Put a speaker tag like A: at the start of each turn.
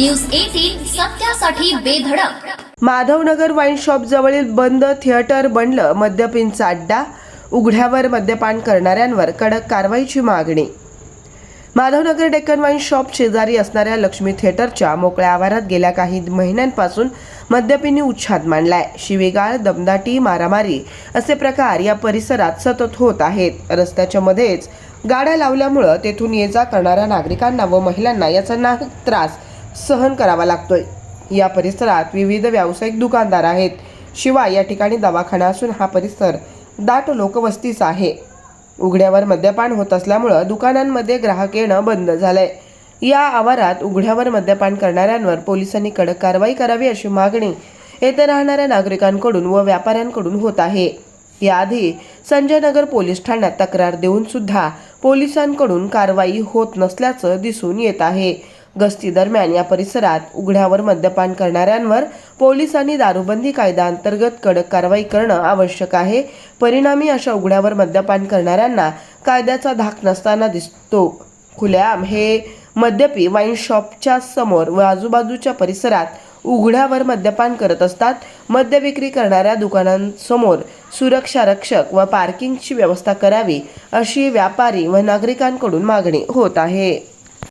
A: News eighteen सत्यासाठी बेधडक.
B: Madhavnagar wine shop जवळील बंद थिएटर बनलं मद्यपींचा अड्डा. उघड्यावर मद्यपान करणाऱ्यांवर कडक कारवाईची मागणी. माधवनगर डेक्कन वाईन शॉप शेजारी असणाऱ्या लक्ष्मी थिएटरच्या मोकळ्या आवारात गेल्या काही महिन्यांपासून मद्यपींनी उच्छाद मांडलाय. शिवेगाळ दमदाटी मारामारी असे प्रकार या परिसरात सतत होत आहेत. रस्त्याच्या मध्येच गाड्या लावल्यामुळं तेथून ये जा करणाऱ्या नागरिकांना व महिलांना याचा नाहक त्रास सहन करावा लागतोय. या परिसरात विविध व्यावसायिक दुकानदार आहेत. शिवाय या ठिकाणी दवाखाना असून हा परिसर दाट लोकवस्तीचा आहे. उघड्यावर मद्यपान होत असल्यामुळं दुकानांमध्ये ग्राहक येणं बंद झालंय. या आवारात उघड्यावर मद्यपान करणाऱ्यांवर पोलिसांनी कडक कारवाई करावी अशी मागणी येथे राहणाऱ्या नागरिकांकडून व व्यापाऱ्यांकडून होत आहे. याआधी संजय नगर पोलीस ठाण्यात तक्रार देऊन सुद्धा पोलिसांकडून कारवाई होत नसल्याचं दिसून येत आहे. गस्ती दरम्यान या परिसरात उघड्यावर मद्यपान करणाऱ्यांवर पोलिसांनी दारूबंदी कायदा अंतर्गत कडक कारवाई करणं आवश्यक आहे. परिणामी अशा उघड्यावर मद्यपान करणाऱ्यांना कायद्याचा धाक नसताना दिसतो. खुल्याम हे मद्यपी वाईन शॉपच्या समोर व आजूबाजूच्या परिसरात उघड्यावर मद्यपान करत असतात. मद्य विक्री करणाऱ्या दुकानांसमोर सुरक्षा रक्षक व पार्किंगची व्यवस्था करावी अशी व्यापारी व नागरिकांकडून मागणी होत आहे.